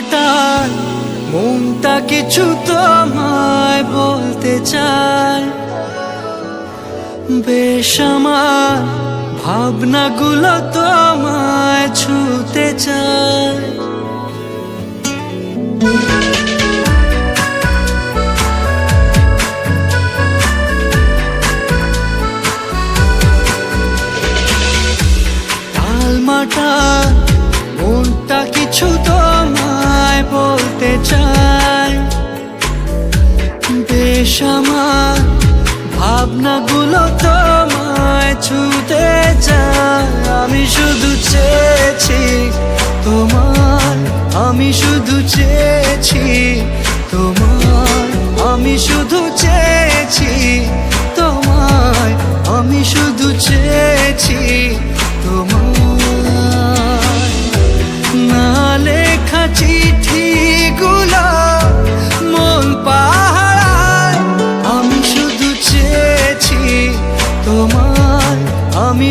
টালমাটাল মনটা কিছু তোমায় বলতে চায়। বেশ আমার ভাবনাগুলো তোমায় ছুতে চায়। টালমাটাল মনটা কিছু তোমায় বলতে চায় বেশ আমার ভাবনাগুলো তোমায় ছুতে চায় আমি শুধু চেয়েছি তোমার, আমি শুধু চেয়েছি তোমার, আমি শুধু চেয়েছি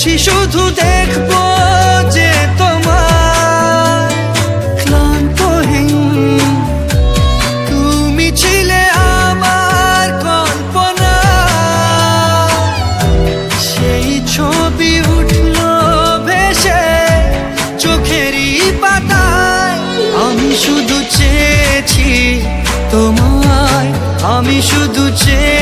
এসেছি শুধু দেখব যে তোমার তুমি ছিলে আমার সেই ছবি ভেসে চোখেরই পাতায়। আমি শুধু চেয়েছি তোমায়, আমি শুধু চেয়ে